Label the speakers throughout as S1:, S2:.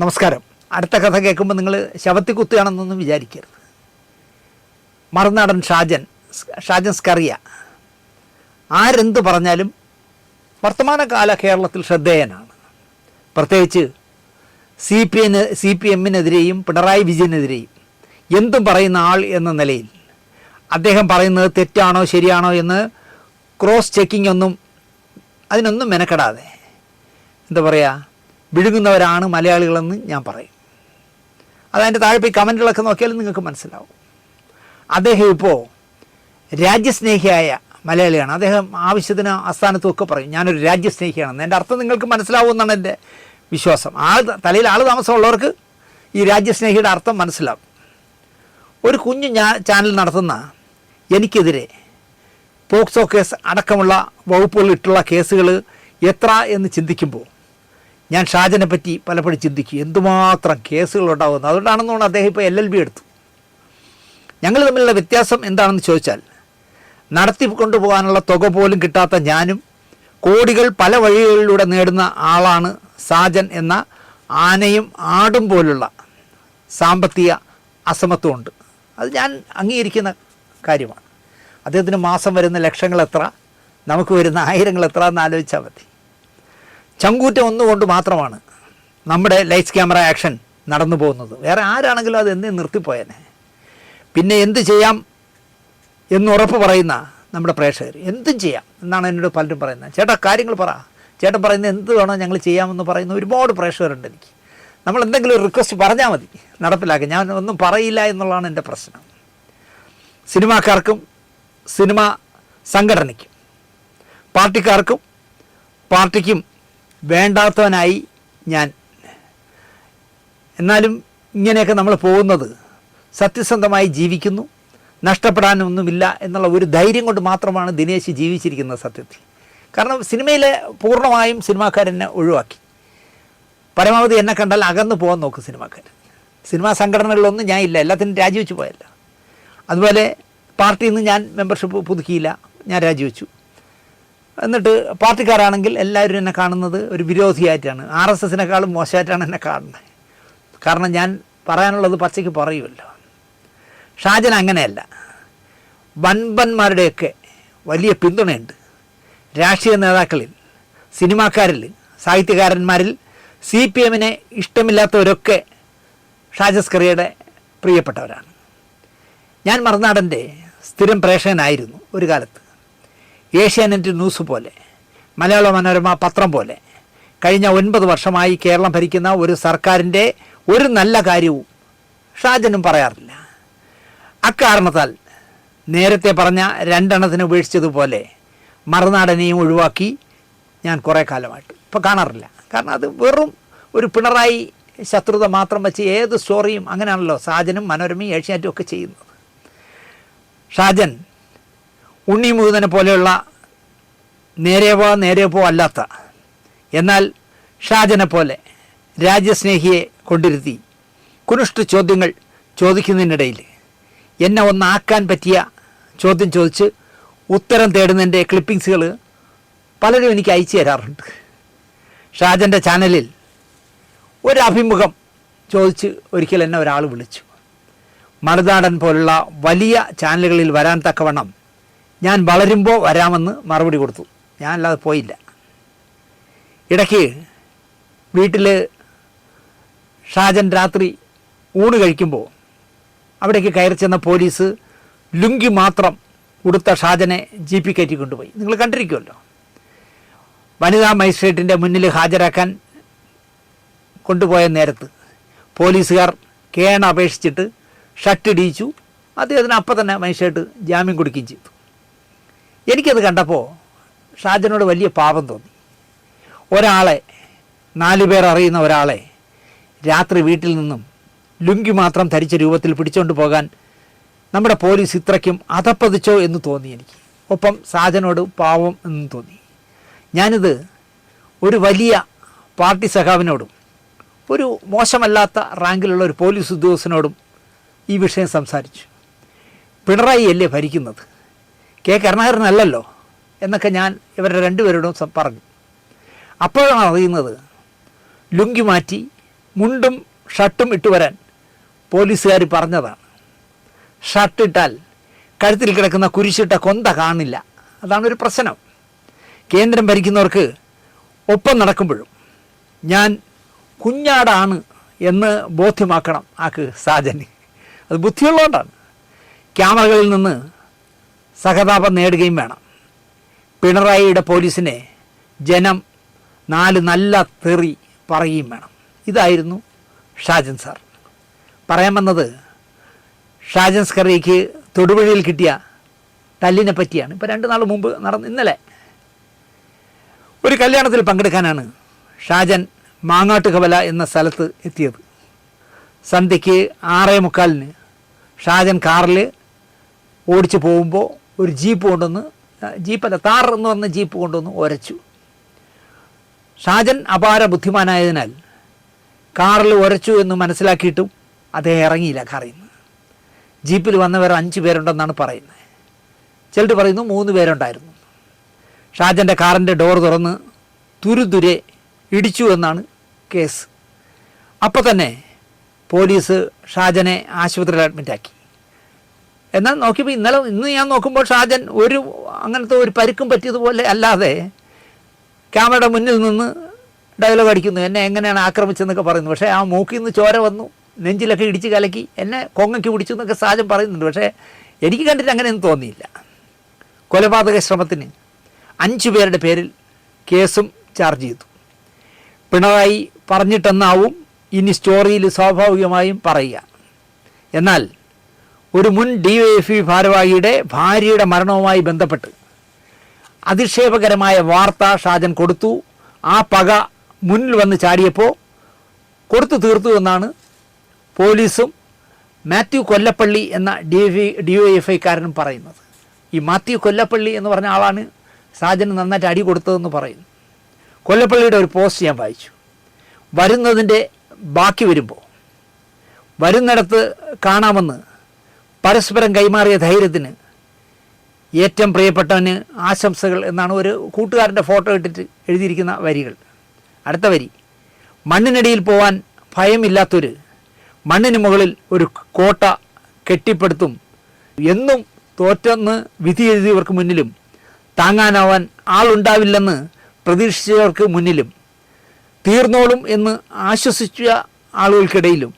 S1: നമസ്കാരം. അടുത്ത കഥ കേൾക്കുമ്പോൾ നിങ്ങൾ ശവത്തി കുത്തുകയാണെന്നൊന്നും വിചാരിക്കരുത്. മറുനാടൻ ഷാജൻ ഷാജൻ സ്കറിയ ആരെന്ത് പറഞ്ഞാലും വർത്തമാനകാല കേരളത്തിൽ ശ്രദ്ധേയനാണ്. പ്രത്യേകിച്ച് C P N C P എമ്മിനെതിരെയും Pinarayi വിജയനെതിരെയും എന്തും പറയുന്ന ആൾ എന്ന നിലയിൽ. അദ്ദേഹം പറയുന്നത് തെറ്റാണോ ശരിയാണോ എന്ന് ക്രോസ് ചെക്കിംഗ് ഒന്നും അതിനൊന്നും മെനക്കെടാതെ. എന്താ പറയുക വിഴുങ്ങുന്നവരാണ് മലയാളികളെന്ന് ഞാൻ പറയും. അതതിന്റെ താഴെ പോയി കമന്റുകളൊക്കെ നോക്കിയാലും നിങ്ങൾക്ക് മനസ്സിലാവും. അദ്ദേഹം ഇപ്പോൾ രാജ്യസ്നേഹിയായ മലയാളിയാണ്. അദ്ദേഹം ആവശ്യത്തിന് ആസ്ഥാനത്തുമൊക്കെ പറയും. ഞാനൊരു രാജ്യസ്നേഹിയാണെന്ന് എന്റെ അർത്ഥം നിങ്ങൾക്ക് മനസ്സിലാവുമെന്നാണ് എന്റെ വിശ്വാസം. ആൾ തലയിൽ ആൾ താമസമുള്ളവർക്ക് ഈ രാജ്യസ്നേഹിയുടെ അർത്ഥം മനസ്സിലാവും. ഒരു കുഞ്ഞു ഞാൻ ചാനൽ നടത്തുന്ന എനിക്കെതിരെ പോക്സോ കേസ് അടക്കമുള്ള വകുപ്പുകളിട്ടുള്ള കേസുകൾ എത്ര എന്ന് ചിന്തിക്കുമ്പോൾ ഞാൻ ഷാജനെ പറ്റി പലപ്പോഴും ചിന്തിക്കും. എന്തുമാത്രം കേസുകൾ ഉണ്ടാകുന്നു. അതുകൊണ്ടാണെന്ന് തോന്നുന്നു അദ്ദേഹം ഇപ്പോൾ എൽ എൽ ബി എടുത്തു. ഞങ്ങൾ തമ്മിലുള്ള വ്യത്യാസം എന്താണെന്ന് ചോദിച്ചാൽ നടത്തി കൊണ്ടുപോകാനുള്ള തുക പോലും കിട്ടാത്ത ഞാനും കോടികൾ പല വഴികളിലൂടെ നേടുന്ന ആളാണ് സാജൻ എന്ന ആനയും ആടും പോലുള്ള സാമ്പത്തിക അസമത്വമുണ്ട് അത് ഞാൻ അംഗീകരിക്കുന്ന കാര്യമാണ്. അദ്ദേഹത്തിന് മാസം വരുന്ന ലക്ഷങ്ങൾ എത്ര നമുക്ക് വരുന്ന ആയിരങ്ങൾ എത്ര എന്ന് ആലോചിച്ചാൽ മതി. ചങ്കൂറ്റം ഒന്നുകൊണ്ട് മാത്രമാണ് നമ്മുടെ ലൈറ്റ്സ് ക്യാമറ ആക്ഷൻ നടന്നു പോകുന്നത്. വേറെ ആരാണെങ്കിലും അത് എന്നേ നിർത്തിപ്പോയനെ. പിന്നെ എന്ത് ചെയ്യാം എന്ന് ഉറപ്പ് പറയുന്ന നമ്മുടെ പ്രേക്ഷകർ. എന്തും ചെയ്യാം എന്നാണ് എന്നോട് പലരും പറയുന്നത്. ചേട്ടാ കാര്യങ്ങൾ പറ. ചേട്ടൻ പറയുന്ന എന്ത് വേണോ ഞങ്ങൾ ചെയ്യാമെന്ന് പറയുന്ന ഒരുപാട് പ്രേക്ഷകരുണ്ട് എനിക്ക്. നമ്മൾ എന്തെങ്കിലും റിക്വസ്റ്റ് പറഞ്ഞാൽ മതി. നടപ്പിലാക്കി. ഞാൻ ഒന്നും പറയില്ല എന്നുള്ളതാണ് എന്റെ പ്രശ്നം. സിനിമാക്കാർക്കും സിനിമ സംഘടനയ്ക്കും പാർട്ടിക്കാർക്കും പാർട്ടിക്കും വേണ്ടാത്തവനായി ഞാൻ. എന്നാലും ഇങ്ങനെയൊക്കെ നമ്മൾ പോകുന്നത് സത്യസന്ധമായി ജീവിക്കുന്നു. നഷ്ടപ്പെടാനൊന്നുമില്ല എന്നുള്ള ഒരു ധൈര്യം കൊണ്ട് മാത്രമാണ് ദിനേശ് ജീവിച്ചിരിക്കുന്നത് സത്യത്തിൽ. കാരണം സിനിമയിലെ പൂർണമായും സിനിമാക്കാരെന്നെ ഒഴിവാക്കി. പരമാവധി എന്നെ കണ്ടാൽ അകന്നു പോകാൻ നോക്കും സിനിമാക്കാർ. സിനിമാ സംഘടനകളിലൊന്നും ഞാൻ ഇല്ല. എല്ലാത്തിനും രാജിവെച്ച് പോയല്ല. അതുപോലെ പാർട്ടിയിൽ നിന്ന് ഞാൻ മെമ്പർഷിപ്പ് പുതുക്കിയില്ല. ഞാൻ രാജിവെച്ചു. എന്നിട്ട് പാർട്ടിക്കാരാണെങ്കിൽ എല്ലാവരും എന്നെ കാണുന്നത് ഒരു വിരോധിയായിട്ടാണ്. ആർ എസ് എസിനേക്കാളും മോശമായിട്ടാണ് എന്നെ കാണുന്നത്. കാരണം ഞാൻ പറയാനുള്ളത് പച്ചയ്ക്ക് പറയുമല്ലോ. ഷാജൻ അങ്ങനെയല്ല. വൻപന്മാരുടെയൊക്കെ വലിയ പിന്തുണയുണ്ട്. രാഷ്ട്രീയ നേതാക്കളിൽ സിനിമാക്കാരിൽ സാഹിത്യകാരന്മാരിൽ സി പി എമ്മിനെ ഇഷ്ടമില്ലാത്തവരൊക്കെ ഷാജസ്കറിയുടെ പ്രിയപ്പെട്ടവരാണ്. ഞാൻ മറുനാടന്റെ സ്ഥിരം പ്രേക്ഷകനായിരുന്നു ഒരു കാലത്ത്. ഏഷ്യാനെറ്റ് ന്യൂസ് പോലെ മലയാള മനോരമ പത്രം പോലെ കഴിഞ്ഞ ഒൻപത് വർഷമായി കേരളം ഭരിക്കുന്ന ഒരു സർക്കാരിന്റെ ഒരു നല്ല കാര്യവും ഷാജനും പറയാറില്ല. അക്കാരണത്താൽ നേരത്തെ പറഞ്ഞ രണ്ടെണ്ണത്തിന് ഉപേക്ഷിച്ചതുപോലെ മറുനാടനെയും ഒഴിവാക്കി ഞാൻ കുറേ കാലമായിട്ട്. ഇപ്പോൾ കാണാറില്ല. കാരണം അത് വെറും ഒരു പിണറായി ശത്രുത മാത്രം വെച്ച് ഏത് സ്റ്റോറിയും അങ്ങനെയാണല്ലോ സാജനും മനോരമയും ഏഷ്യാറ്റും ഒക്കെ ചെയ്യുന്നത്. ഷാജൻ ഉണ്ണി പോലെയുള്ള നേരെവോ നേരെപ്പോ അല്ലാത്ത. എന്നാൽ ഷാജനെ പോലെ രാജ്യസ്നേഹിയെ കൊണ്ടിരുത്തി കുനിഷ്ഠ ചോദ്യങ്ങൾ ചോദിക്കുന്നതിനിടയിൽ എന്നെ ഒന്നാക്കാൻ പറ്റിയ ചോദ്യം ചോദിച്ച് ഉത്തരം തേടുന്നതിന്റെ ക്ലിപ്പിങ്സുകൾ പലരും എനിക്ക് അയച്ചു തരാറുണ്ട്. ഷാജന്റെ ചാനലിൽ ഒരു അഭിമുഖം ചോദിച്ച് ഒരിക്കൽ എന്നെ ഒരാൾ വിളിച്ചു. മറുനാടൻ പോലുള്ള വലിയ ചാനലുകളിൽ വരാൻ തക്കവണ്ണം ഞാൻ വളരുമ്പോൾ വരാമെന്ന് മറുപടി കൊടുത്തു. ഞാനല്ലാതെ പോയില്ല. ഇടയ്ക്ക് വീട്ടിൽ ഷാജൻ രാത്രി ഊണ് കഴിക്കുമ്പോൾ അവിടേക്ക് കയറി ചെന്ന പോലീസ് ലുങ്കി മാത്രം ഉടുത്ത ഷാജനെ ജി പി കയറ്റി കൊണ്ടുപോയി. നിങ്ങൾ കണ്ടിരിക്കുമല്ലോ വനിതാ മജിസ്ട്രേറ്റിന്റെ മുന്നിൽ ഹാജരാക്കാൻ കൊണ്ടുപോയ നേരത്ത് പോലീസുകാർ കേണ അപേക്ഷിച്ചിട്ട് ഷർട്ട് ഇടിയിച്ചു അദ്ദേഹത്തിന് അപ്പം തന്നെ മജിസ്ട്രേറ്റ് ജാമ്യം കൊടുക്കുകയും ചെയ്തു. എനിക്കത് കണ്ടപ്പോൾ ഷാജനോട് വലിയ പാപം തോന്നി. ഒരാളെ നാലു പേർ അറിയുന്ന ഒരാളെ രാത്രി വീട്ടിൽ നിന്നും ലുങ്കി മാത്രം ധരിച്ച രൂപത്തിൽ പിടിച്ചുകൊണ്ട് പോകാൻ നമ്മുടെ പോലീസ് ഇത്രയ്ക്കും അധപ്പതിച്ചോ എന്ന് തോന്നി എനിക്ക്. ഒപ്പം സാജനോട് പാവം എന്ന് തോന്നി. ഞാനിത് ഒരു വലിയ പാർട്ടി സഖാവിനോടും ഒരു മോശമല്ലാത്ത റാങ്കിലുള്ള ഒരു പോലീസ് ഉദ്യോഗസ്ഥനോടും ഈ വിഷയം സംസാരിച്ചു. പിണറായി അല്ലേ ഭരിക്കുന്നത്? കെ കരുണാകരനല്ലല്ലോ എന്നൊക്കെ ഞാൻ ഇവരുടെ രണ്ടുപേരോടും പറഞ്ഞു. അപ്പോഴാണ് അറിയുന്നത് ലുങ്കി മാറ്റി മുണ്ടും ഷർട്ടും ഇട്ട് വരാൻ പോലീസുകാർ പറഞ്ഞതാണ്. ഷർട്ടിട്ടാൽ കഴുത്തിൽ കിടക്കുന്ന കുരിശിട്ട കൊന്ത കാണില്ല. അതാണ് ഒരു പ്രശ്നം. കേന്ദ്രം ഭരിക്കുന്നവർക്ക് ഒപ്പം നടക്കുമ്പോഴും ഞാൻ കുഞ്ഞാടാണ് എന്ന് ബോധ്യമാക്കണം ആക്ക് സാജന്. അത് ബുദ്ധിയുള്ളതുകൊണ്ടാണ്. ക്യാമറകളിൽ നിന്ന് സഹതാപം നേടുകയും വേണം. പിണറായിയുടെ പോലീസിനെ ജനം നാല് നല്ല തെറി പറയുകയും വേണം. ഇതായിരുന്നു ഷാജൻ സാർ. പറയാൻ വന്നത് ഷാജൻ സ്കറിക്ക് തൊടുപുഴയിൽ കിട്ടിയ തല്ലിനെ പറ്റിയാണ്. ഇപ്പോൾ രണ്ട് നാൾ മുമ്പ് നടന്ന് ഇന്നലെ ഒരു കല്യാണത്തിൽ പങ്കെടുക്കാനാണ് ഷാജൻ മാങ്ങാട്ടുകവല എന്ന സ്ഥലത്ത് എത്തിയത്. സന്ധ്യയ്ക്ക് ആറേ മുക്കാലിന് ഷാജൻ കാറിൽ ഓടിച്ചു പോകുമ്പോൾ ഒരു ജീപ്പ് കൊണ്ടുവന്ന് ജീപ്പല്ല താർ എന്ന് പറഞ്ഞ ജീപ്പ് കൊണ്ടുവന്ന് ഒരച്ചു. ഷാജൻ അപാര ബുദ്ധിമാനായതിനാൽ കാറിൽ ഒരച്ചു എന്ന് മനസ്സിലാക്കിയിട്ടും അദ്ദേഹം ഇറങ്ങിയില്ല കാറിൽ നിന്ന്. ജീപ്പിൽ വന്നവർ അഞ്ച് പേരുണ്ടെന്നാണ് പറയുന്നത്. ചിലർ പറയുന്നു മൂന്ന് പേരുണ്ടായിരുന്നു. ഷാജന്റെ കാറിന്റെ ഡോർ തുറന്ന് തുരുതുരെ ഇടിച്ചു എന്നാണ് കേസ്. അപ്പോൾ തന്നെ പോലീസ് ഷാജനെ ആശുപത്രിയിൽ അഡ്മിറ്റാക്കി. എന്നാൽ നോക്കിയപ്പോൾ ഇന്നലെ ഇന്ന് ഞാൻ നോക്കുമ്പോൾ ഷാജൻ ഒരു അങ്ങനത്തെ ഒരു പരിക്കും പറ്റിയതുപോലെ അല്ലാതെ ക്യാമറയുടെ മുന്നിൽ നിന്ന് ഡയലോഗ് അടിക്കുന്നു. എന്നെ എങ്ങനെയാണ് ആക്രമിച്ചെന്നൊക്കെ പറയുന്നു. പക്ഷേ ആ മൂക്കിൽ നിന്ന് ചോര വന്നു നെഞ്ചിലൊക്കെ ഇടിച്ച് കലക്കി എന്നെ കൊങ്ങയ്ക്ക് പിടിച്ചു എന്നൊക്കെ സാജൻ പറയുന്നുണ്ട്. പക്ഷേ എനിക്ക് കണ്ടിട്ട് അങ്ങനെയൊന്നും തോന്നിയില്ല. കൊലപാതക ശ്രമത്തിന് അഞ്ചു പേരുടെ പേരിൽ കേസും ചാർജ് ചെയ്തു. പിണറായി പറഞ്ഞിട്ടെന്നാവും ഇനി സ്റ്റോറിയിൽ സ്വാഭാവികമായും പറയുക. എന്നാൽ ഒരു മുൻ ഡി എഫ് ഇ ഭാരവാഹിയുടെ ഭാര്യയുടെ മരണവുമായി ബന്ധപ്പെട്ട് അധിക്ഷേപകരമായ വാർത്ത ഷാജൻ കൊടുത്തു. ആ പക മുന്നിൽ വന്ന് ചാടിയപ്പോൾ കൊടുത്തു തീർത്തു എന്നാണ് പോലീസും മാത്യു കൊല്ലപ്പള്ളി എന്ന D F D O F ഐക്കാരനും പറയുന്നത്. ഈ മാത്യു കൊല്ലപ്പള്ളി എന്ന് പറഞ്ഞ ആളാണ് ഷാജന് നന്നായിട്ട് അടി കൊടുത്തതെന്ന് പറയുന്നു. കൊല്ലപ്പള്ളിയുടെ ഒരു പോസ്റ്റ് ഞാൻ വായിച്ചു. വരുന്നതിന്റെ ബാക്കി വരുമ്പോൾ വരുന്നിടത്ത് കാണാമെന്ന് പരസ്പരം കൈമാറിയ ധൈര്യത്തിന് ഏറ്റവും പ്രിയപ്പെട്ടവന് ആശംസകൾ എന്നാണ് ഒരു കൂട്ടുകാരന്റെ ഫോട്ടോ ഇട്ടിട്ട് എഴുതിയിരിക്കുന്ന വരികൾ. അടുത്ത വരി. മണ്ണിനടിയിൽ പോവാൻ ഭയമില്ലാത്തൊരു മണ്ണിന് മുകളിൽ ഒരു കോട്ട കെട്ടിപ്പടുത്തും എന്നും തോറ്റെന്ന് വിധി എഴുതിയവർക്ക് മുന്നിലും താങ്ങാനാവാൻ ആളുണ്ടാവില്ലെന്ന് പ്രതീക്ഷിച്ചവർക്ക് മുന്നിലും തീർന്നോളും എന്ന് ആശ്വസിച്ച ആളുകൾക്കിടയിലും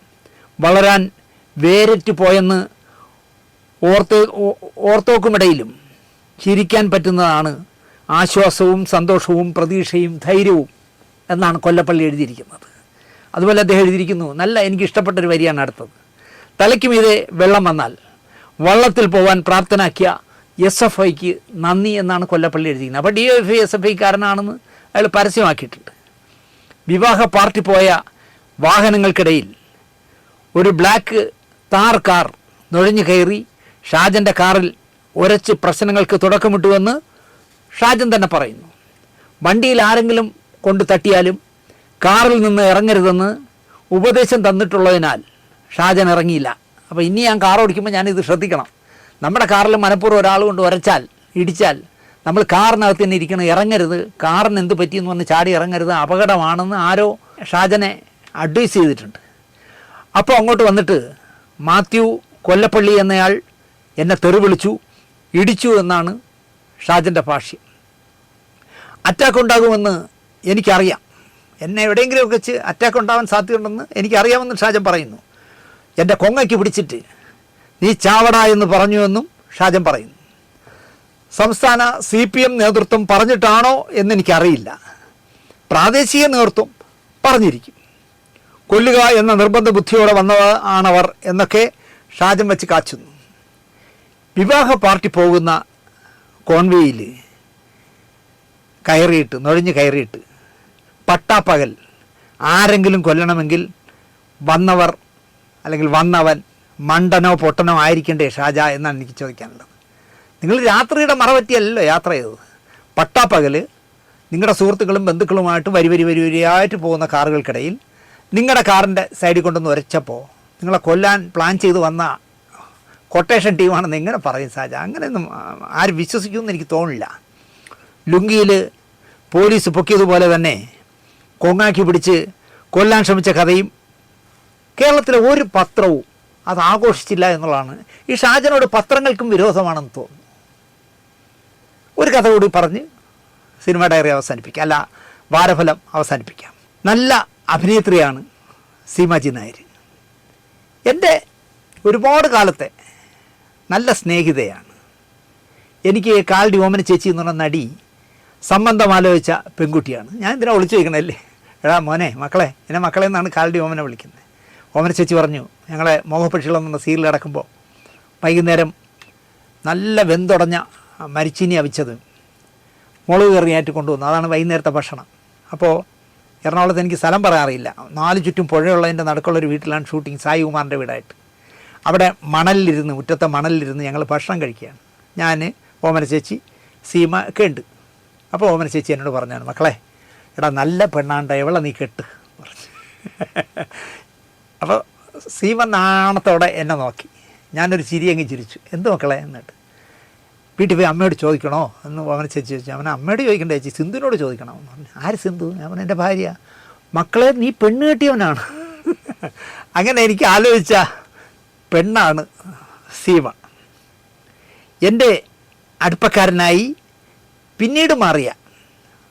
S1: വളരാൻ വേരറ്റ് പോയെന്ന് ഓർത്ത് ഓർത്തോക്കുമിടയിലും ചിരിക്കാൻ പറ്റുന്നതാണ് ആശ്വാസവും സന്തോഷവും പ്രതീക്ഷയും ധൈര്യവും എന്നാണ് കൊല്ലപ്പള്ളി എഴുതിയിരിക്കുന്നത്. അതുപോലെ അദ്ദേഹം എഴുതിയിരിക്കുന്നു നല്ല എനിക്ക് ഇഷ്ടപ്പെട്ട ഒരു വരിയാണ് അടുത്തത്. തലയ്ക്ക് മീതെ വെള്ളം വന്നാൽ വള്ളത്തിൽ പോവാൻ പ്രാപ്തനാക്കിയ എസ് എഫ് ഐക്ക് നന്ദി എന്നാണ് കൊല്ലപ്പള്ളി എഴുതിയിരിക്കുന്നത്. അപ്പോൾ D F I S F ഐക്കാരനാണെന്ന് അയാൾ പരസ്യമാക്കിയിട്ടുണ്ട്. വിവാഹ പാർട്ടി പോയ വാഹനങ്ങൾക്കിടയിൽ ഒരു ബ്ലാക്ക് താർ കാർ നുഴഞ്ഞു കയറി ഷാജന്റെ കാറിൽ ഉരച്ച് പ്രശ്നങ്ങൾക്ക് തുടക്കമിട്ടുവെന്ന് ഷാജൻ തന്നെ പറയുന്നു. വണ്ടിയിൽ ആരെങ്കിലും കൊണ്ട് തട്ടിയാലും കാറിൽ നിന്ന് ഇറങ്ങരുതെന്ന് ഉപദേശം തന്നിട്ടുള്ളതിനാൽ ഷാജൻ ഇറങ്ങിയില്ല. അപ്പോൾ ഇനി ഞാൻ കാർ ഓടിക്കുമ്പോൾ ഞാനിത് ശ്രദ്ധിക്കണം. നമ്മുടെ കാറിൽ മനഃപൂർവം ഒരാൾ കൊണ്ട് ഉരച്ചാൽ ഇടിച്ചാൽ നമ്മൾ കാറിനകത്ത് തന്നെ ഇരിക്കണം ഇറങ്ങരുത്. കാറിന് എന്ത് പറ്റിയെന്ന് പറഞ്ഞ് ചാടി ഇറങ്ങരുത് അപകടമാണെന്ന് ആരോ ഷാജനെ അഡ്വൈസ് ചെയ്തിട്ടുണ്ട്. അപ്പോൾ അങ്ങോട്ട് വന്നിട്ട് മാത്യു കൊല്ലപ്പള്ളി എന്നയാൾ എന്നെ തെറിവിളിച്ചു ഇടിച്ചു എന്നാണ് ഷാജന്റെ ഭാഷ്യം. അറ്റാക്ക് ഉണ്ടാകുമെന്ന് എനിക്കറിയാം. എന്നെ എവിടെയെങ്കിലുമൊക്കെ വെച്ച് അറ്റാക്ക് ഉണ്ടാവാൻ സാധ്യതയുണ്ടെന്ന് എനിക്കറിയാമെന്ന് ഷാജൻ പറയുന്നു. എന്റെ കൊങ്ങയ്ക്ക് പിടിച്ചിട്ട് നീ ചാവട എന്ന് പറഞ്ഞുവെന്നും ഷാജൻ പറയുന്നു. സംസ്ഥാന സി പി എം നേതൃത്വം പറഞ്ഞിട്ടാണോ എന്നെനിക്കറിയില്ല പ്രാദേശിക നേതൃത്വം പറഞ്ഞിരിക്കും. കൊല്ലുക എന്ന നിർബന്ധ ബുദ്ധിയോടെ വന്നതാണവർ എന്നൊക്കെ ഷാജൻ വെച്ച് കാച്ചുന്നു. വിവാഹ പാർട്ടി പോകുന്ന കോൺവേയിൽ കയറിയിട്ട് നുഴഞ്ഞ് കയറിയിട്ട് പട്ടാപ്പകൽ ആരെങ്കിലും കൊല്ലണമെങ്കിൽ വന്നവർ അല്ലെങ്കിൽ വന്നവൻ മണ്ടനോ പൊട്ടനോ ആയിരിക്കണ്ടേ ഷാജ എന്നാണ് എനിക്ക് ചോദിക്കാനുള്ളത്. നിങ്ങൾ രാത്രിയുടെ മറവറ്റിയല്ലോ യാത്ര ചെയ്തത്. പട്ടാപ്പകൽ നിങ്ങളുടെ സുഹൃത്തുക്കളും ബന്ധുക്കളുമായിട്ട് വരി വരി വരി വരിയായിട്ട് പോകുന്ന കാറുകൾക്കിടയിൽ നിങ്ങളുടെ കാറിന്റെ സൈഡിൽ കൊണ്ടൊന്ന് ഉരച്ചപ്പോൾ നിങ്ങളെ കൊല്ലാൻ പ്ലാൻ ചെയ്ത് വന്ന കൊട്ടേഷൻ ടീമാണെന്ന് എങ്ങനെ പറയും സാജ? അങ്ങനെയൊന്നും ആരും വിശ്വസിക്കുമെന്ന് എനിക്ക് തോന്നില്ല ലുങ്കിയിൽ പോലീസ് പൊക്കിയതുപോലെ തന്നെ കൊങ്ങാക്കി പിടിച്ച് കൊല്ലാൻ ശ്രമിച്ച കഥയും കേരളത്തിലെ ഒരു പത്രവും അത് ആഘോഷിച്ചില്ല എന്നുള്ളതാണ്. ഈ ഷാജനോട് പത്രങ്ങൾക്കും വിരോധമാണെന്ന് തോന്നുന്നു. ഒരു കഥ കൂടി പറഞ്ഞ് സിനിമ ഡയറി അവസാനിപ്പിക്കാം. അല്ല വാരഫലം അവസാനിപ്പിക്കാം. നല്ല അഭിനേത്രിയാണ് സീമാജി നായർ എന്റെ ഒരുപാട് കാലത്തെ നല്ല സ്നേഹിതയാണ്. എനിക്ക് കാൽഡി ഓമന ചേച്ചി എന്ന് പറഞ്ഞ നടി സംബന്ധം ആലോചിച്ച പെൺകുട്ടിയാണ്. ഞാൻ ഇതിനെ വിളിച്ചു വയ്ക്കണല്ലേ? എടാ മോനെ മക്കളെ എന്നെ മക്കളെ എന്നാണ് കാൽഡി ഓമന വിളിക്കുന്നത്. ഓമന ചേച്ചി പറഞ്ഞു ഞങ്ങളെ മോഹപക്ഷികളെന്നുള്ള സീരിയൽ അടക്കുമ്പോൾ വൈകുന്നേരം നല്ല വെന്തുടഞ്ഞ മരിച്ചീനി അവിച്ചത് മുളക് കറിയായിട്ട് കൊണ്ടുവന്നു. അതാണ് വൈകുന്നേരത്തെ ഭക്ഷണം. അപ്പോൾ എറണാകുളത്ത് എനിക്ക് സ്ഥലം പറയാറില്ല നാല് ചുറ്റും പുഴയുള്ളതിന്റെ നടുക്കുള്ളൊരു വീട്ടിലാണ് ഷൂട്ടിങ് സായി കുമാറിന്റെ വീടായിട്ട്. അവിടെ മണലിലിരുന്ന് മുറ്റത്തെ മണലിലിരുന്ന് ഞങ്ങൾ ഭക്ഷണം കഴിക്കുകയാണ്. ഞാൻ ഓമന ചേച്ചി സീമ ഒക്കെ ഉണ്ട്. അപ്പോൾ ഓമന ചേച്ചി എന്നോട് പറഞ്ഞാണ് മക്കളെ എടാ നല്ല പെണ്ണാണ്ട എവളെ നീ കെട്ട്? പറഞ്ഞു. അപ്പോൾ സീമ നാണത്തോടെ എന്നെ നോക്കി. ഞാനൊരു ചിരി അങ്ങ് ചിരിച്ചു. എന്ത് മക്കളെ? എന്നിട്ട്. വീട്ടിൽ പോയി അമ്മയോട് ചോദിക്കണോ? എന്ന് ഓമന ചേച്ചി ചോദിച്ചു. അവനെ അമ്മയോട് ചോദിക്കണ്ട ചേച്ചി സിന്ധുവിനോട് ചോദിക്കണം. എന്ന് പറഞ്ഞു. ആര് സിന്ധു? അവൻ എന്റെ ഭാര്യ. മക്കളെ നീ പെണ്ണ് കെട്ടിയവനാണ്. അങ്ങനെ എനിക്ക് ആലോചിച്ച പെണ്ണാണ് സീമ. എന്റെ അടുപ്പക്കാരനായി പിന്നീട് മാറിയ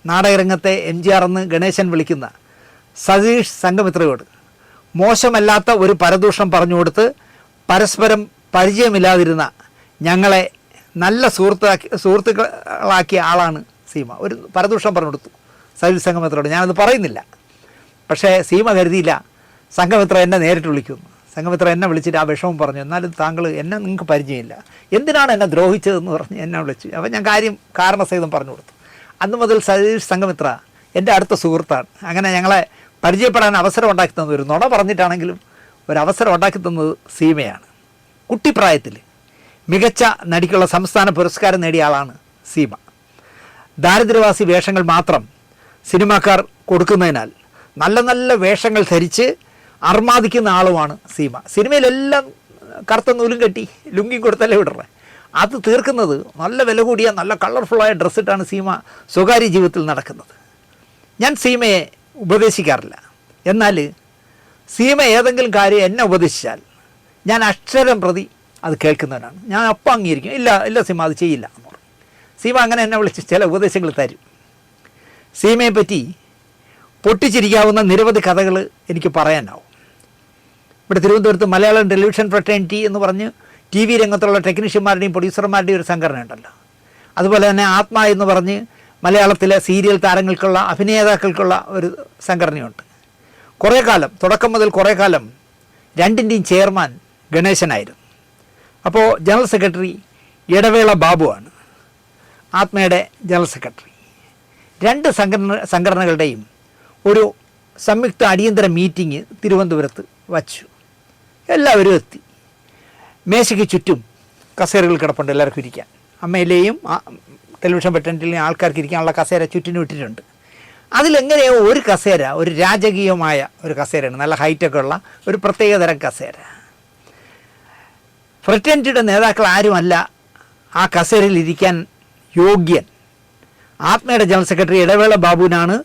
S1: നാടകരംഗത്തെ എം ജി ആർ എന്ന് ഗണേശൻ വിളിക്കുന്ന സതീഷ് സംഘമിത്രയോട് മോശമല്ലാത്ത ഒരു പരദൂഷണം പറഞ്ഞു കൊടുത്ത് പരസ്പരം പരിചയമില്ലാതിരുന്ന ഞങ്ങളെ നല്ല സുഹൃത്താക്കി സുഹൃത്തുക്കളാക്കിയ ആളാണ് സീമ. ഒരു പരദൂഷണം പറഞ്ഞു കൊടുത്തു സതീഷ് സംഘമിത്രയോട്. ഞാനത് പറയുന്നില്ല. പക്ഷേ സീമ കരുതിയില്ല സംഘമിത്ര എന്നെ നേരിട്ട് വിളിക്കുന്നു സംഘമിത്ര എന്നെ വിളിച്ചിട്ട് ആ വിഷമം പറഞ്ഞു. എന്നാലും താങ്കൾ എന്നെ നിങ്ങൾക്ക് പരിചയമില്ല. എന്തിനാണ് എന്നെ ദ്രോഹിച്ചതെന്ന് പറഞ്ഞ് എന്നെ വിളിച്ചു. അപ്പം ഞാൻ കാര്യം കാരണസഹിതം പറഞ്ഞു കൊടുത്തു. അന്ന് മുതൽ സതീഷ് സംഘമിത്ര എന്റെ അടുത്ത സുഹൃത്താണ്. അങ്ങനെ ഞങ്ങളെ പരിചയപ്പെടാൻ അവസരം ഉണ്ടാക്കി തന്നത് ഒരു നുണ പറഞ്ഞിട്ടാണെങ്കിലും ഒരു അവസരം ഉണ്ടാക്കി തന്നത് സീമയാണ്. കുട്ടിപ്രായത്തിൽ മികച്ച നടിക്കുള്ള സംസ്ഥാന പുരസ്കാരം നേടിയ ആളാണ് സീമ. ദാരിദ്ര്യവാസി വേഷങ്ങൾ മാത്രം സിനിമാക്കാർ കൊടുക്കുന്നതിനാൽ നല്ല നല്ല വേഷങ്ങൾ ധരിച്ച് അർമാദിക്കുന്ന ആളുമാണ് സീമ. സിനിമയിലെല്ലാം കറുത്ത നൂലും കെട്ടി ലുങ്കിയും കൊടുത്തല്ലേ വിടറേ? അത് തീർക്കുന്നത് നല്ല വില കൂടിയ നല്ല കളർഫുള്ളായ ഡ്രസ്സിട്ടാണ് സീമ സ്വകാര്യ ജീവിതത്തിൽ നടക്കുന്നത്. ഞാൻ സീമയെ ഉപദേശിക്കാറില്ല. എന്നാൽ സീമ ഏതെങ്കിലും കാര്യം എന്നെ ഉപദേശിച്ചാൽ ഞാൻ അക്ഷരം പ്രതി അത് കേൾക്കുന്നവനാണ്. ഞാൻ അപ്പം അംഗീകരിക്കും. ഇല്ല ഇല്ല സീമ അത് ചെയ്യില്ല എന്ന് പറയും. സീമ അങ്ങനെ എന്നെ വിളിച്ച് ചില ഉപദേശങ്ങൾ തരും. സീമയെപ്പറ്റി പൊട്ടിച്ചിരിക്കാവുന്ന നിരവധി കഥകൾ എനിക്ക് പറയാനാവും. ഇവിടെ തിരുവനന്തപുരത്ത് മലയാളം ടെലിവിഷൻ ഫ്രട്ടേണിറ്റി എന്ന് പറഞ്ഞ് ടി വി രംഗത്തുള്ള ടെക്നീഷ്യന്മാരുടെയും പ്രൊഡ്യൂസർമാരുടെയും ഒരു സംഘടന ഉണ്ടല്ലോ അതുപോലെ തന്നെ ആത്മ എന്ന് പറഞ്ഞ് മലയാളത്തിലെ സീരിയൽ താരങ്ങൾക്കുള്ള അഭിനേതാക്കൾക്കുള്ള ഒരു സംഘടനയുണ്ട്. കുറേ കാലം തുടക്കം മുതൽ കുറേ കാലം രണ്ടിന്റെയും ചെയർമാൻ ഗണേശനായിരുന്നു. അപ്പോൾ ജനറൽ സെക്രട്ടറി ഇടവേള ബാബുവാണ്. ആത്മയുടെ ജനറൽ സെക്രട്ടറി. രണ്ട് സംഘടന സംഘടനകളുടെയും ഒരു സംയുക്ത അടിയന്തര മീറ്റിംഗ് തിരുവനന്തപുരത്ത് വച്ചു. എല്ലാവരും എത്തി. മേശയ്ക്ക് ചുറ്റും കസേരകൾ കിടപ്പുണ്ട് എല്ലാവർക്കും ഇരിക്കാൻ. അമ്മയിലെയും ടെലിവിഷൻ പെട്ടന്റിലെയും ആൾക്കാർക്ക് ഇരിക്കാനുള്ള കസേര ചുറ്റിനും ഇട്ടിട്ടുണ്ട്. അതിലെങ്ങനെയോ ഒരു കസേര ഒരു രാജകീയമായ ഒരു കസേരയാണ്. നല്ല ഹൈറ്റൊക്കെ ഉള്ള ഒരു പ്രത്യേകതരം കസേര. ഫ്രറ്റന്റിയുടെ നേതാക്കൾ ആരുമല്ല ആ കസേരയിൽ ഇരിക്കാൻ യോഗ്യൻ. ആത്മയുടെ ജനറൽ സെക്രട്ടറി ഇടവേള ബാബുവിനാണ്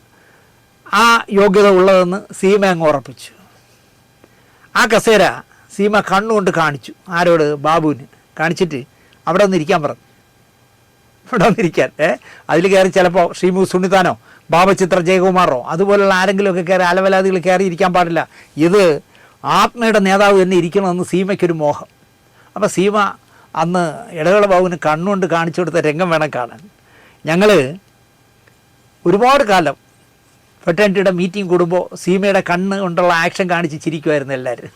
S1: ആ യോഗ്യത ഉള്ളതെന്ന് സീമ അങ്ങ് ഉറപ്പിച്ചു. ആ കസേര സീമ കണ്ണുകൊണ്ട് കാണിച്ചു. ആരോട്? ബാബുവിന്. കാണിച്ചിട്ട് അവിടെ ഒന്ന് ഇരിക്കാൻ പറഞ്ഞു. ഇവിടെ വന്നിരിക്കാൻ ഏ? അതിൽ കയറി ചിലപ്പോൾ ശ്രീമു സുനിതാനോ ബാബചിത്ര ജയകുമാറോ അതുപോലുള്ള ആരെങ്കിലുമൊക്കെ കയറി അലവലാദികൾ കയറി ഇരിക്കാൻ പാടില്ല. ഇത് ആത്മയുടെ നേതാവ് തന്നെ ഇരിക്കണമെന്ന് സീമയ്ക്കൊരു മോഹം. അപ്പോൾ സീമ അന്ന് ഇടകള ബാബുവിന് കണ്ണുകൊണ്ട് കാണിച്ചു കൊടുത്ത രംഗം വേണം കാണാൻ. ഞങ്ങൾ ഒരുപാട് കാലം ഫെറ്റേണിറ്റിയുടെ മീറ്റിംഗ് കൂടുമ്പോൾ സീമയുടെ കണ്ണ് കൊണ്ടുള്ള ആക്ഷൻ കാണിച്ച് ചിരിക്കുമായിരുന്നു എല്ലാവരും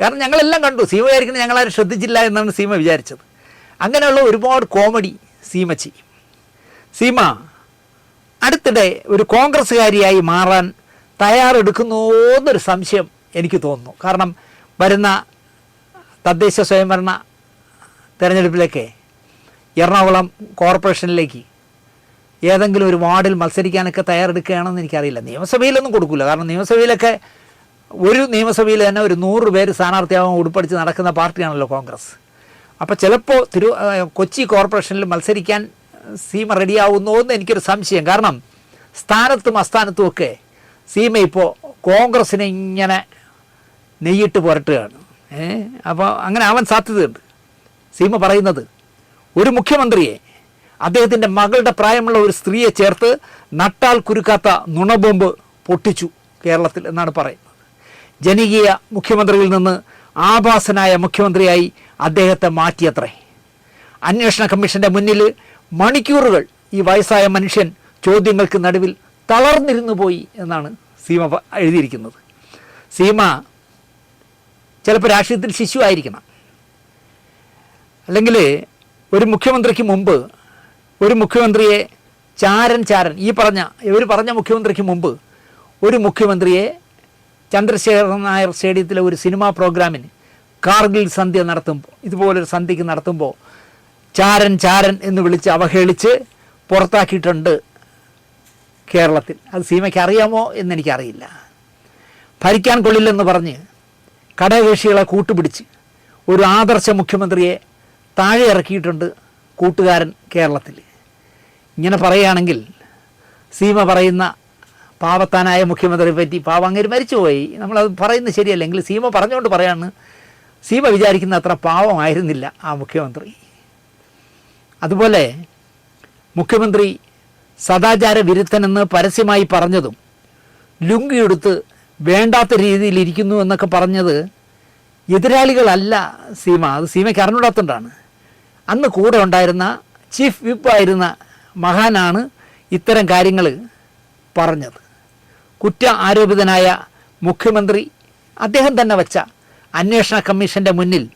S1: കാരണം ഞങ്ങളെല്ലാം കണ്ടു. സീമ വിചാരിക്കുന്നത് ഞങ്ങളാരും ശ്രദ്ധിച്ചില്ല എന്നാണ് സീമ വിചാരിച്ചത്. അങ്ങനെയുള്ള ഒരുപാട് കോമഡി സീമ ചെയ്യും. സീമ അടുത്തിടെ ഒരു കോൺഗ്രസ്സുകാരിയായി മാറാൻ തയ്യാറെടുക്കുന്നോ എന്നൊരു സംശയം എനിക്ക് തോന്നുന്നു. കാരണം വരുന്ന തദ്ദേശ സ്വയംഭരണ തെരഞ്ഞെടുപ്പിലേക്ക് എറണാകുളം കോർപ്പറേഷനിലേക്ക് ഏതെങ്കിലും ഒരു വാർഡിൽ മത്സരിക്കാനൊക്കെ തയ്യാറെടുക്കുകയാണെന്ന് എനിക്കറിയില്ല. നിയമസഭയിലൊന്നും കൊടുക്കില്ല കാരണം നിയമസഭയിലൊക്കെ ഒരു നിയമസഭയിൽ തന്നെ ഒരു നൂറ് പേര് സ്ഥാനാർത്ഥിയാവാൻ ഉടുപ്പടിച്ച് നടക്കുന്ന പാർട്ടിയാണല്ലോ കോൺഗ്രസ്. അപ്പോൾ ചിലപ്പോൾ തിരു കൊച്ചി കോർപ്പറേഷനിൽ മത്സരിക്കാൻ സീമ റെഡിയാവുന്നോ എന്ന് എനിക്കൊരു സംശയം. കാരണം സ്ഥാനത്തും അസ്ഥാനത്തും ഒക്കെ സീമ ഇപ്പോൾ കോൺഗ്രസിനെ ഇങ്ങനെ നെയ്യിട്ട് പുരട്ടുകയാണ്. അപ്പോൾ അങ്ങനെ ആവാൻ സാധ്യതയുണ്ട്. സീമ പറയുന്നത് ഒരു മുഖ്യമന്ത്രിയെ അദ്ദേഹത്തിന്റെ മകളുടെ പ്രായമുള്ള ഒരു സ്ത്രീയെ ചേർത്ത് നട്ടാൽ കുരുക്കാത്ത നുണബോംബ് പൊട്ടിച്ചു കേരളത്തിൽ എന്നാണ് പറയുന്നത്. ജനകീയ മുഖ്യമന്ത്രിയിൽ നിന്ന് ആഭാസനായ മുഖ്യമന്ത്രിയായി അദ്ദേഹത്തെ മാറ്റിയത്രേ. അന്വേഷണ കമ്മീഷന്റെ മുന്നിൽ മണിക്കൂറുകൾ ഈ വയസ്സായ മനുഷ്യൻ ചോദ്യങ്ങൾക്ക് നടുവിൽ തളർന്നിരുന്നു പോയി എന്നാണ് സീമ എഴുതിയിരിക്കുന്നത്. സീമ ചിലപ്പോൾ രാഷ്ട്രീയത്തിൽ ശിശു ആയിരിക്കണം. അല്ലെങ്കിൽ ഒരു മുഖ്യമന്ത്രിക്ക് മുമ്പ് ഒരു മുഖ്യമന്ത്രിയെ ചാരൻ ചാരൻ ഈ പറഞ്ഞ ഇവർ പറഞ്ഞ മുഖ്യമന്ത്രിക്ക് മുമ്പ് ഒരു മുഖ്യമന്ത്രിയെ ചന്ദ്രശേഖരൻ നായർ സ്റ്റേഡിയത്തിലെ ഒരു സിനിമാ പ്രോഗ്രാമിന് കാർഗിൽ സന്ധ്യ നടത്തുമ്പോൾ ഇതുപോലൊരു സന്ധ്യക്ക് നടത്തുമ്പോൾ ചാരൻ ചാരൻ എന്ന് വിളിച്ച് അവഹേളിച്ച് പുറത്താക്കിയിട്ടുണ്ട് കേരളത്തിൽ. അത് സീമയ്ക്ക് അറിയാമോ എന്നെനിക്കറിയില്ല. ഭരിക്കാൻ കൊള്ളില്ലെന്ന് പറഞ്ഞ് ഘടകകക്ഷികളെ കൂട്ടുപിടിച്ച് ഒരു ആദർശ മുഖ്യമന്ത്രിയെ താഴെ ഇറക്കിയിട്ടുണ്ട് കൂട്ടുകാരൻ കേരളത്തിൽ. ഇങ്ങനെ പറയുകയാണെങ്കിൽ സീമ പറയുന്ന പാവത്താനായ മുഖ്യമന്ത്രിയെ പറ്റി പാവം അങ്ങേര് മരിച്ചുപോയി. നമ്മളത് പറയുന്നത് ശരിയല്ല എങ്കിൽ സീമ പറഞ്ഞുകൊണ്ട് പറയാണ്. സീമ വിചാരിക്കുന്ന അത്ര പാവമായിരുന്നില്ല ആ മുഖ്യമന്ത്രി. അതുപോലെ മുഖ്യമന്ത്രി സദാചാര വിരുദ്ധനെന്ന് പരസ്യമായി പറഞ്ഞതും ലുങ്കിയെടുത്ത് വേണ്ടാത്ത രീതിയിൽ ഇരിക്കുന്നു എന്നൊക്കെ പറഞ്ഞത് എതിരാളികളല്ല സീമ. അത് സീമയ്ക്ക് അറിഞ്ഞൂടാത്തതുകൊണ്ടാണ് അന്ന് കൂടെ ഉണ്ടായിരുന്ന ചീഫ് വിപ്പായിരുന്ന മഹാനാണ് ഇത്തരം കാര്യങ്ങൾ പറഞ്ഞത്. കുറ്റ ആരോപിതനായ മുഖ്യമന്ത്രി അദ്ദേഹം തന്നെ വച്ച അന്വേഷണ കമ്മീഷന്റെ മുന്നിൽ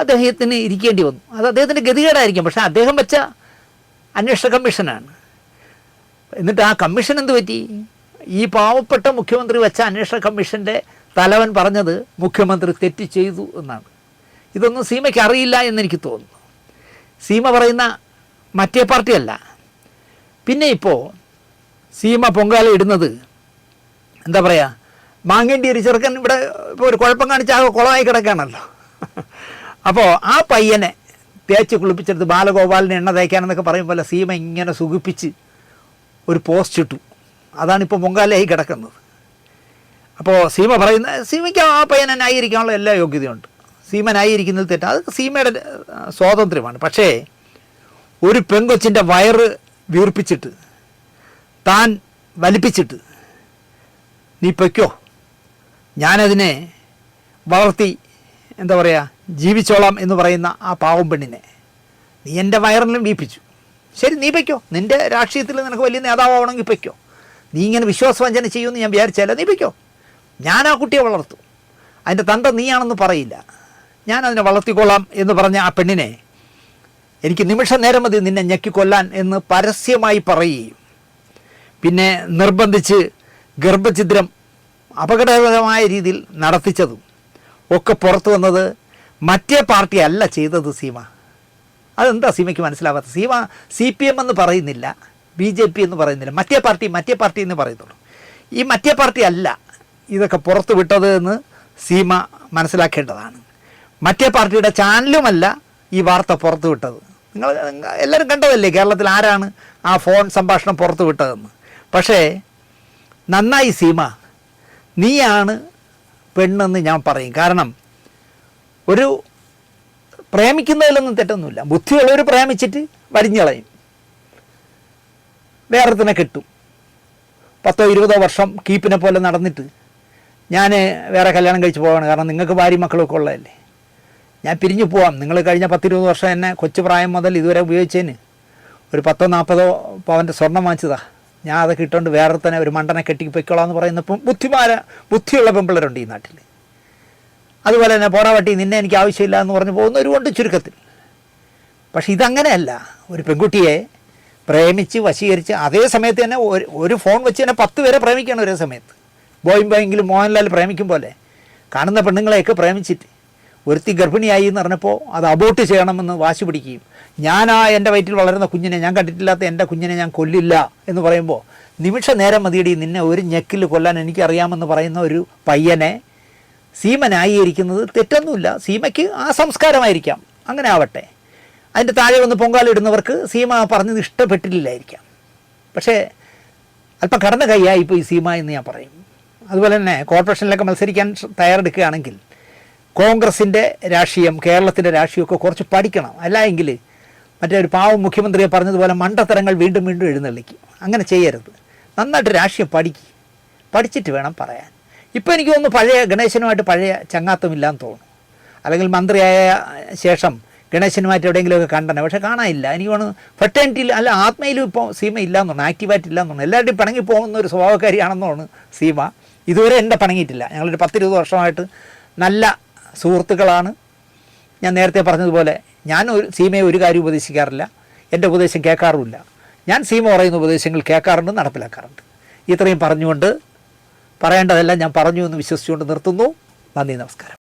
S1: അദ്ദേഹത്തിന് ഇരിക്കേണ്ടി വന്നു. അത് അദ്ദേഹത്തിന്റെ ഗതികേടായിരിക്കും. പക്ഷേ അദ്ദേഹം വെച്ച അന്വേഷണ കമ്മീഷനാണ്. എന്നിട്ട് ആ കമ്മീഷൻ എന്ത് പറ്റി? ഈ പാവപ്പെട്ട മുഖ്യമന്ത്രി വെച്ച അന്വേഷണ കമ്മീഷന്റെ തലവൻ പറഞ്ഞത് മുഖ്യമന്ത്രി തെറ്റ് ചെയ്തു എന്നാണ്. ഇതൊന്നും സീമയ്ക്ക് അറിയില്ല എന്നെനിക്ക് തോന്നുന്നു. സീമ പറയുന്ന മറ്റേ പാർട്ടിയല്ല. പിന്നെ ഇപ്പോൾ സീമ പൊങ്കാല ഇടുന്നത് എന്താ പറയുക മാങ്ങേണ്ടി ഒരു ചെറുക്കൻ ഇവിടെ ഇപ്പോൾ ഒരു കുഴപ്പം കാണിച്ച് ആകെ കുളമായി കിടക്കുകയാണല്ലോ. അപ്പോൾ ആ പയ്യനെ തേച്ച് കുളിപ്പിച്ചെടുത്ത് ബാലഗോപാലിന് എണ്ണ തേക്കാനെന്നൊക്കെ പറയും പോലെ സീമ ഇങ്ങനെ സുഖിപ്പിച്ച് ഒരു പോസ്റ്റ് ഇട്ടു. അതാണിപ്പോൾ പൊങ്കാലയായി കിടക്കുന്നത്. അപ്പോൾ സീമ പറയുന്ന സീമയ്ക്ക് ആ പയ്യനായിരിക്കാനുള്ള എല്ലാ യോഗ്യതയുണ്ട്. സീമനായിരിക്കുന്നത് തെറ്റാ. അത് സീമയുടെ സ്വാതന്ത്ര്യമാണ്. പക്ഷേ ഒരു പെങ്കൊച്ചിന്റെ വയറ് വീർപ്പിച്ചിട്ട് താൻ വലിപ്പിച്ചിട്ട് നീ പൊയ്ക്കോ. ഞാനതിനെ വളർത്തി എന്താ പറയുക ജീവിച്ചോളാം എന്ന് പറയുന്ന ആ പാവം പെണ്ണിനെ നീ എന്റെ വയറിലും വീപ്പിച്ചു. ശരി നീ പൊയ്ക്കോ. നിന്റെ രാഷ്ട്രീയത്തിൽ നിനക്ക് വലിയ നേതാവാണെങ്കിൽ പൊയ്ക്കോ. നീ ഇങ്ങനെ വിശ്വാസവഞ്ചന ചെയ്യുമെന്ന് ഞാൻ വിചാരിച്ചല്ല നീ പൊയ്ക്കോ. ഞാൻ ആ കുട്ടിയെ വളർത്തു. അതിന്റെ തന്ത നീയാണെന്ന് പറയില്ല. ഞാൻ അതിനെ വളർത്തിക്കൊള്ളാം എന്ന് പറഞ്ഞ ആ പെണ്ണിനെ എനിക്ക് നിമിഷ നേരം മതി നിന്നെ ഞെക്കിക്കൊല്ലാൻ എന്ന് പരസ്യമായി പറയുകയും പിന്നെ നിർബന്ധിച്ച് ഗർഭഛിദ്രം അപകടകരമായ രീതിയിൽ നടത്തിച്ചതും ഒക്കെ പുറത്തു വന്നത് മറ്റേ പാർട്ടി അല്ല ചെയ്തത് സീമ. അതെന്താ സീമയ്ക്ക് മനസ്സിലാവാത്ത? സീമ സി പി എം എന്ന് പറയുന്നില്ല ബി ജെ പി എന്ന് പറയുന്നില്ല. മറ്റേ പാർട്ടി മറ്റേ പാർട്ടി എന്ന് പറയുന്നുള്ളൂ. ഈ മറ്റേ പാർട്ടി അല്ല ഇതൊക്കെ പുറത്തു വിട്ടത് എന്ന് സീമ മനസ്സിലാക്കേണ്ടതാണ്. മറ്റേ പാർട്ടിയുടെ ചാനലുമല്ല ഈ വാർത്ത പുറത്തു വിട്ടത്. നിങ്ങൾ എല്ലാവരും കണ്ടതല്ലേ കേരളത്തിൽ ആരാണ് ആ ഫോൺ സംഭാഷണം പുറത്തു വിട്ടതെന്ന്? പക്ഷേ നന്നായി സീമ. നീയാണ് പെണ്ണെന്ന് ഞാൻ പറയും. കാരണം ഒരു പ്രേമിക്കുന്നതിലൊന്നും തെറ്റൊന്നുമില്ല. ബുദ്ധിയുള്ളവർ പ്രേമിച്ചിട്ട് വരിഞ്ഞളയും. വേറെ തന്നെ കിട്ടും. പത്തോ ഇരുപതോ വർഷം കീപ്പിനെ പോലെ നടന്നിട്ട് ഞാൻ വേറെ കല്യാണം കഴിച്ച് പോവാണ്. കാരണം നിങ്ങൾക്ക് ഭാര്യ മക്കളൊക്കെ ഉള്ളതല്ലേ. ഞാൻ പിരിഞ്ഞു പോവാം. നിങ്ങൾ കഴിഞ്ഞ പത്തിരുപത് വർഷം എന്നെ കൊച്ചു പ്രായം മുതൽ ഇതുവരെ ഉപയോഗിച്ചതിന് ഒരു പത്തോ നാൽപ്പതോ പവന്റെ സ്വർണം വാങ്ങിച്ചതാ. ഞാൻ അതൊക്കെ ഇട്ടുകൊണ്ട് വേറെ തന്നെ ഒരു മണ്ടനെ കെട്ടി പൊയ്ക്കോളാം എന്ന് പറയുന്നപ്പം ബുദ്ധിമാര ബുദ്ധിയുള്ള പെമ്പിള്ളേരുണ്ട് ഈ നാട്ടിൽ അതുപോലെ തന്നെ പോടാ വട്ടി നിന്നെ എനിക്ക് ആവശ്യമില്ല എന്ന് പറഞ്ഞ് പോകുന്നവരുമുണ്ട് ചുരുക്കത്തിൽ. പക്ഷേ ഇതങ്ങനെയല്ല. ഒരു പെൺകുട്ടിയെ പ്രേമിച്ച് വശീകരിച്ച് അതേ സമയത്ത് തന്നെ ഒരു ഒരു ഫോൺ വെച്ച് തന്നെ പത്ത് പേരെ പ്രേമിക്കണം ഒരേ സമയത്ത്. ബോയും ബോയെങ്കിലും മോഹൻലാൽ പ്രേമിക്കും പോലെ. കാണുന്ന പെണ്ണുങ്ങളെയൊക്കെ പ്രേമിച്ചിട്ട്. ഒരുത്തി ഗർഭിണിയായി എന്ന് പറഞ്ഞപ്പോൾ അത് അബോട്ട് ചെയ്യണമെന്ന് വാശി പിടിക്കുകയും ഞാനാ എന്റെ വയറ്റിൽ വളരുന്ന കുഞ്ഞിനെ ഞാൻ കണ്ടിട്ടില്ലാത്ത എന്റെ കുഞ്ഞിനെ ഞാൻ കൊല്ലില്ല എന്ന് പറയുമ്പോൾ നിമിഷ നേരം മതിയടി നിന്നെ ഒരു ഞെക്കിൽ കൊല്ലാൻ എനിക്കറിയാമെന്ന് പറയുന്ന ഒരു പയ്യനെ സീമ ന്യായീകരിക്കുന്നത് തെറ്റൊന്നുമില്ല. സീമയ്ക്ക് ആ സംസ്കാരമായിരിക്കാം. അങ്ങനെ ആവട്ടെ. അതിന്റെ താഴെ വന്ന് പൊങ്കാലിടുന്നവർക്ക് സീമ പറഞ്ഞത് ഇഷ്ടപ്പെട്ടില്ലായിരിക്കാം പക്ഷേ അല്പം കടന്ന കൈയായി ഇപ്പോൾ ഈ സീമ എന്ന് ഞാൻ പറയും. അതുപോലെ തന്നെ കോർപ്പറേഷനിലൊക്കെ മത്സരിക്കാൻ തയ്യാറെടുക്കുകയാണെങ്കിൽ കോൺഗ്രസിന്റെ രാഷ്ട്രീയം കേരളത്തിന്റെ രാഷ്ട്രീയമൊക്കെ കുറച്ച് പഠിക്കണം. അല്ല എങ്കിൽ മറ്റേ ഒരു പാവം മുഖ്യമന്ത്രിയെ പറഞ്ഞതുപോലെ മണ്ടത്തരങ്ങൾ വീണ്ടും വീണ്ടും എഴുന്നള്ളിക്കും. അങ്ങനെ ചെയ്യരുത്. നന്നായിട്ട് രാഷ്ട്രീയം പഠിക്കും. പഠിച്ചിട്ട് വേണം പറയാൻ. ഇപ്പോൾ എനിക്ക് തോന്നുന്നു പഴയ ഗണേശനുമായിട്ട് പഴയ ചങ്ങാത്തമില്ലാന്ന് തോന്നുന്നു. അല്ലെങ്കിൽ മന്ത്രിയായ ശേഷം ഗണേശനുമായിട്ട് എവിടെയെങ്കിലുമൊക്കെ കണ്ടനെ പക്ഷേ കാണാനില്ല. എനിക്ക് തോന്നുന്നു ഫെറ്റേണിറ്റിയിൽ അല്ല ആത്മയിലും ഇപ്പോൾ സീമ ഇല്ലാന്ന് തോന്നുന്നു. ആക്റ്റീവായിട്ട് ഇല്ലാന്ന് തോന്നുന്നു. എല്ലാവരുടെയും പണങ്ങി പോകുന്ന ഒരു സ്വഭാവക്കാരിയാണെന്ന് തോന്നുന്നു സീമ. ഇതുവരെ എന്റെ പണങ്ങിയിട്ടില്ല. ഞങ്ങളൊരു പത്തിരുപത് വർഷമായിട്ട് നല്ല സുഹൃത്തുക്കളാണ്. ഞാൻ നേരത്തെ പറഞ്ഞതുപോലെ ഞാൻ ഒരു സീമയെ ഒരു കാര്യം ഉപദേശിക്കാറില്ല. എന്റെ ഉപദേശം കേൾക്കാറുമില്ല. ഞാൻ സീമ പറയുന്ന ഉപദേശങ്ങൾ കേൾക്കാറുണ്ട് നടപ്പിലാക്കാറുണ്ട്. ഇത്രയും പറഞ്ഞുകൊണ്ട് പറയേണ്ടതെല്ലാം ഞാൻ പറഞ്ഞു എന്ന് വിശ്വസിച്ചുകൊണ്ട് നിർത്തുന്നു. നന്ദി നമസ്കാരം.